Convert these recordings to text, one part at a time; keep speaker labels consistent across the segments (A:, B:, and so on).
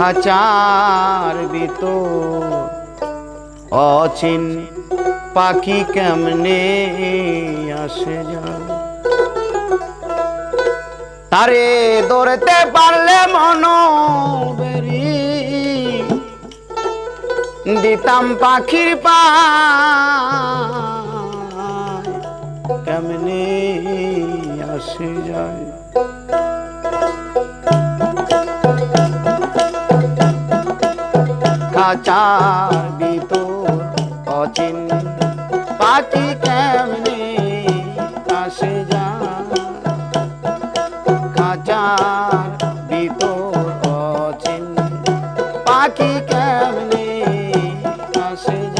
A: খাঁচার ভিতর অচিন পাখি কেমনে আসে যায়? তারে ধরতে পারলে মন বেরি দিতাম পাখির পা কেমনে আসে যায়? খাঁচার ভিতর অচিন পাখি কেমনে কাশে যা? খাঁচার ভিতর অচিন পাখি কেমনে কাশে যায়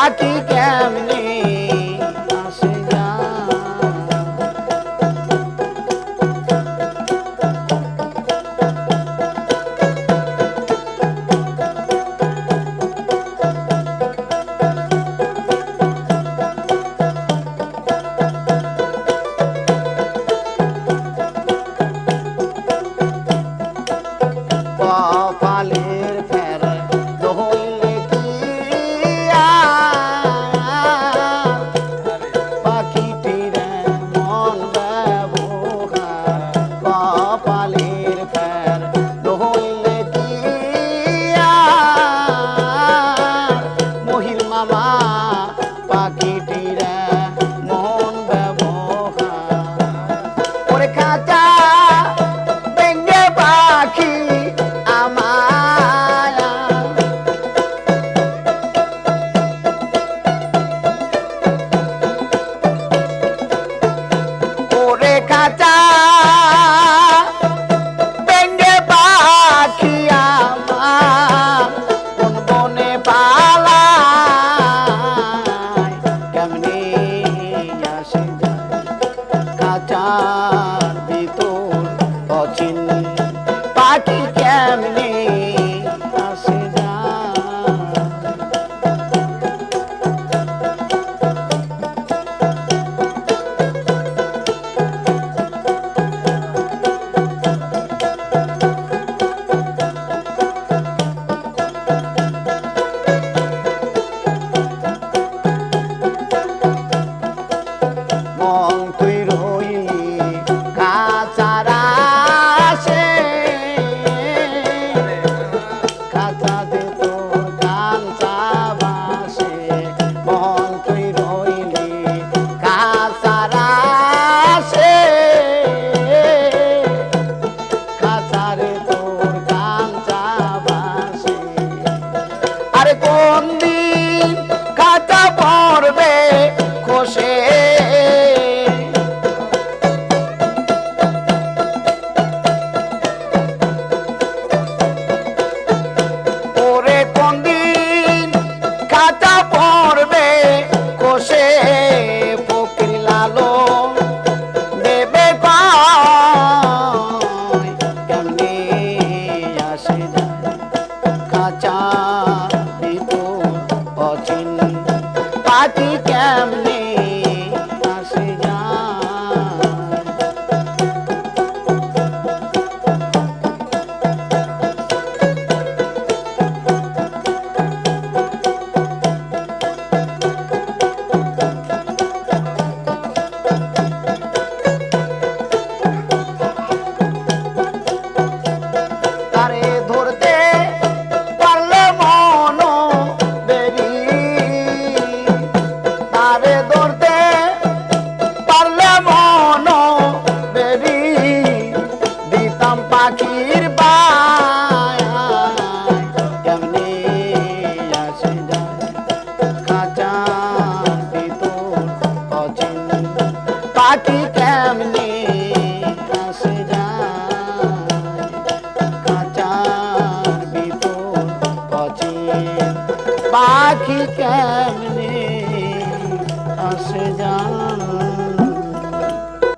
A: পাখি que আসে না Papa i Thank you. কোন